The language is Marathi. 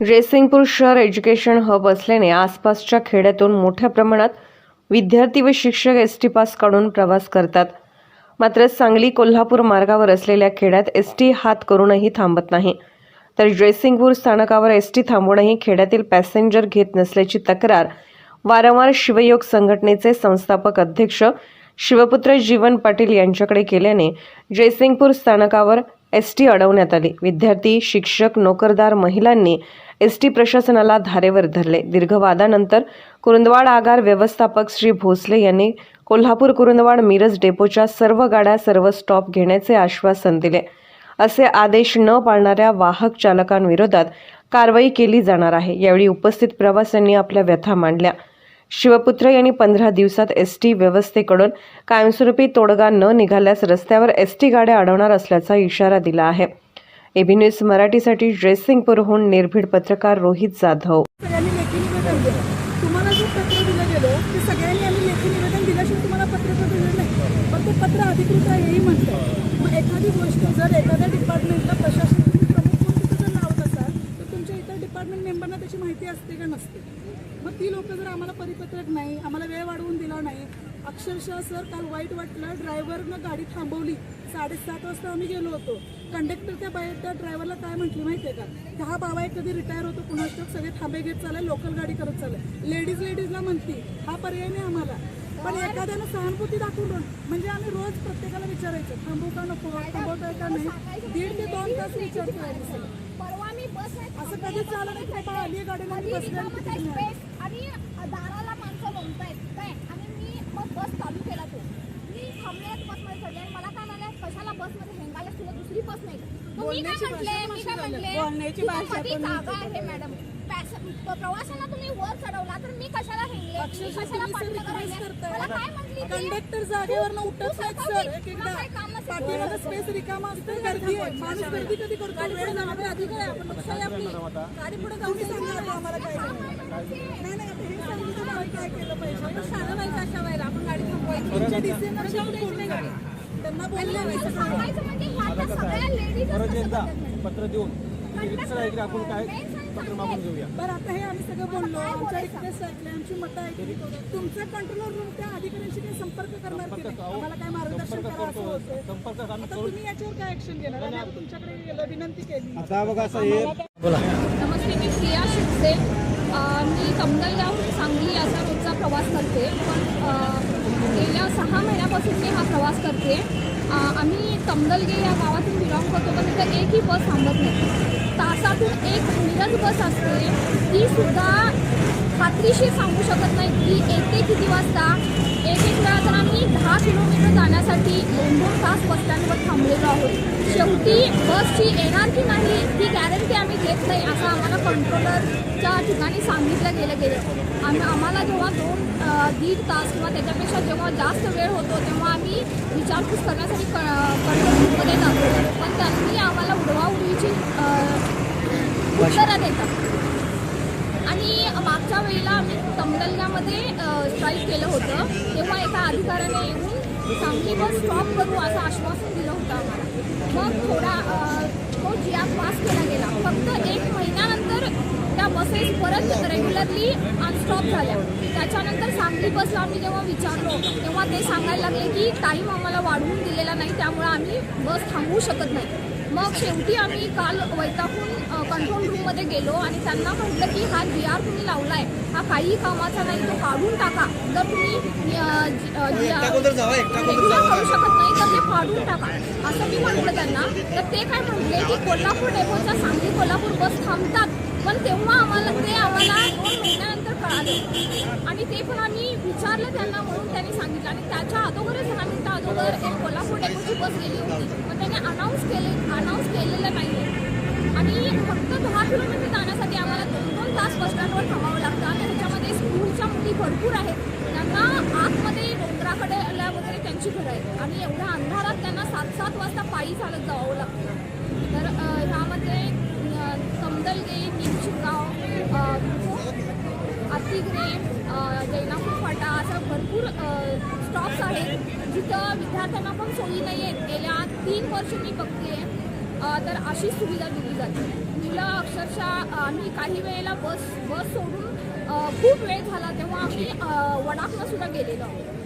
जयसिंगपूर शहर एज्युकेशन हब असल्याने आसपासच्या खेड्यातून मोठ्या प्रमाणात विद्यार्थी व शिक्षक एस टी पास काढून प्रवास करतात. मात्र सांगली कोल्हापूर मार्गावर असलेल्या खेड्यात एस टी हात करूनही थांबत नाही. तर जयसिंगपूर स्थानकावर एस टी थांबूनही खेड्यातील पॅसेंजर घेत नसल्याची तक्रार वारंवार शिवयोग संघटनेचे संस्थापक अध्यक्ष शिवपुत्र जीवन पाटील यांच्याकडे केल्याने जयसिंगपूर स्थानकावर एस टी अडवण्यात आली. विद्यार्थी शिक्षक नोकरदार महिलांनी एस टी प्रशासनाला धारेवर धरले. दीर्घ वादानंतर कुरुंदवाड आगार व्यवस्थापक श्री भोसले यांनी कोल्हापूर कुरुंदवाड मिरज डेपोच्या सर्व गाड्या सर्व स्टॉप घेण्याचे आश्वासन दिले. असे आदेश न पाळणाऱ्या वाहक चालकांविरोधात कारवाई केली जाणार आहे. यावेळी उपस्थित प्रवाशांनी आपल्या व्यथा मांडल्या. शिवपुत्र यांनी पंधरा दिवसात एस टी व्यवस्थेकडून कायमस्वरूपी तोडगा न निघाल्यास रस्त्यावर एस टी गाड्या अडवणार असल्याचा इशारा दिला आहे. एबी न्यूज मराठीसाठी जयसिंगपूरहून निर्भीड पत्रकार रोहित जाधव. तुम्हाला जे पत्र दिलं गेलं ते सगळ्यांनी आम्ही लेखी निवेदन दिल्याशिवाय तुम्हाला पत्र दिलं नाही. पण ते पत्र अधिकृत आहे हेही म्हणतं मग एखादी गोष्ट जर एखाद्या डिपार्टमेंटला प्रमुख म्हणून जर लावत असाल तर तुमच्या इतर डिपार्टमेंट मेंबरना त्याची माहिती असते का नसते? मग ती लोक जर आम्हाला परिपत्रक नाही आम्हाला वेळ वाढवून दिला नाही अक्षरशः सर काल वाईट वाटलं ड्रायव्हरनं गाडी थांबवली. साडेसात वाजता आम्ही गेलो होतो. कंडक्टर त्या बाहेर त्या ड्रायव्हरला काय म्हटली माहिती आहे का? की हा बाबा एक कधी रिटायर होतो पुन्हा सगळे थांबे घेत चालले लोकल गाडी करत चालले. लेडीज लेडीजला म्हणती हा पर्याय नाही आम्हाला. पण एखाद्यानं सहानुभूती दाखवून म्हणजे आम्ही रोज प्रत्येकाला विचारायचं थांबू का नको? थांबवतोय का नाही? दीड ते दोन तास विचारतो असं कधीच झालं नाही बाबा आली गाडीला आणि मी बसले आणि दाराला माणसं लोंबतायत काय आणि मी मग बस चालू केला तो मी थांबले बसमध्ये चढले आणि मला काय म्हणाले कशाला बसमध्ये हेंगायला तुला दुसरी बस नाही का?" मग मी काय म्हटले मी काय? म्हटले बोलण्याची "तिथं भाषा मध्ये पण जागा. आहे मॅडम पॅस- प- प्रवाशांना तुम्ही वर चढवला तर मी कशाला अक्षरशः कशाला. मला काय म्हटली? कंडक्टर जागेवरनं उठत तू नाहीत सरकव सर. की. एक तुला एकदा काय काम नसेल पाठीमागे स्पेस रिकामा असतो गर्दी आहे. माणूस गर्दी कधी करतो? वेळ जाणार अधिकार आहे. आपण लोकशाही आपली गाडी पुढे जाऊन सांगा आता आम्हाला काय. नाही. नाही हे सांगितलं काय केलं पाहिजे? आपण शाळा व्हायचं अशा वेळेला आपण गाडी थांबवायची जाऊन बोलले गाडी त्यांना बोलले नाही सगळं. म्हणजे सगळ्या लेडीज पत्र देऊन. आहे की आपण काय पत्र मागून घेऊया? बरं आता हे आम्ही सगळं बोललो आमच्या रिक्वेस्ट ऐकले आमची मतं ऐकली. तुमचा कंट्रोलर रूम त्या अधिकाऱ्यांशी काही संपर्क करणार की नाही? आम्हाला काय मार्गदर्शन करा असं होतंय? संपर्क आम्ही आता तुम्ही याच्यावर काय ऍक्शन घेणार? आणि आम्ही तुमच्याकडे गेलो विनंती केली. आता बघा असं हे नमस्ते मी प्रिया शिंदे. अ, मी कमनलगाव सांगली असा रोजचा प्रवास करते. पण अ, गेल्या सहा महिन्यापासून मी हा प्रवास करते. अ, आम्ही कमदलगे या गावातून बिलॉंग करतो पण तिथं एकही बस थांबत नाही. तासातून एक मिरज बस असते ती सुद्धा खात्रीशीर सांगू शकत नाही की एक एक किती वाजता एक एक वेळा तर आम्ही दहा किलोमीटर जाण्यासाठी दोन दोन तास बस स्टँडवर थांबलेलो आहोत. शेवटी बसची येणार की नाही ती गॅरंटी आम्ही घेत नाही असं आम्हाला कंट्रोलरच्या ठिकाणी सांगितलं गेलं गेलं. आम्ही आम्हाला जेव्हा दोन दीड तास किंवा त्याच्यापेक्षा जेव्हा जास्त वेळ होतो तेव्हा आम्ही विचारपूस करण्यासाठी क कंट्रोलमध्ये जातो. पण त्यांनी आम्हाला उडवाउडवीची उत्तरं देतात. मागच्या वेळेला आम्ही तमलगामध्ये स्ट्राईक केलं होतं. तेव्हा एका अधिकाऱ्याने येऊन सांगली बस स्टॉप करू असं आश्वासन दिलं होतं आम्हाला. मग थोडा तो जी आर पास केला गेला. फक्त एक महिन्यानंतर त्या बसेस परत रेग्युलरली अनस्टॉप झाल्या. त्याच्यानंतर सांगली बसला आम्ही जेव्हा विचारलो तेव्हा ते सांगायला लागले की टाईम आम्हाला वाढवून दिलेला नाही त्यामुळे आम्ही बस थांबवू शकत नाही. मग शेवटी आम्ही काल वैतागून कंट्रोल रूममध्ये गेलो आणि त्यांना म्हटलं की हा जी आर तुम्ही लावलाय हा काही कामाचा नाही तो काढून टाका. जर तुम्ही करू शकत काढून टाका. असं मी म्हटलं त्यांना. तर ते काय म्हटले की कोल्हापूर डेपोच्या सांगली कोल्हापूर बस थांबतात पण तेव्हा आम्हाला ते आम्हाला दोन महिन्यानंतर कळालं. आणि ते पण आम्ही विचारलं त्यांना म्हणून त्यांनी सांगितलं. आणि त्याच्या अगोदरच दहा मिनटं अगोदर एक कोल्हापूर डेपोची बस गेली होती. मग त्याने अनाऊन्स केले अनाऊन्स केलेलं नाही आणि फक्त दहा किलोमीटर जाण्यासाठी आम्हाला दोन दोन तास बस स्टँडवर थांबावं लागतं. आणि ह्याच्यामध्ये स्कूलच्या मुली भरपूर आहेत. त्यांना आतमध्ये डोंगराकडे वगैरे त्यांची घरं आहेत. आणि एवढ्या अंधारात त्यांना सात सात वाजता पायी चालत जावं लागतं. तर ह्यामध्ये समदलगे कमदलगे निमशिगाव आतिग्रे जैनापूर फाटा असं भरपूर स्टॉप्स आहेत. जिथं विद्यार्थ्यांना पण सोयी नाही आहेत गेल्या तीन वर्ष मी बघते तर अशी सुविधा दिली जाते. मुलं अक्षरशः आम्ही काही वेळेला बस बस सोडून खूप वेळ झाला तेव्हा आम्ही वडाकला सुद्धा गेलेलो आहोत.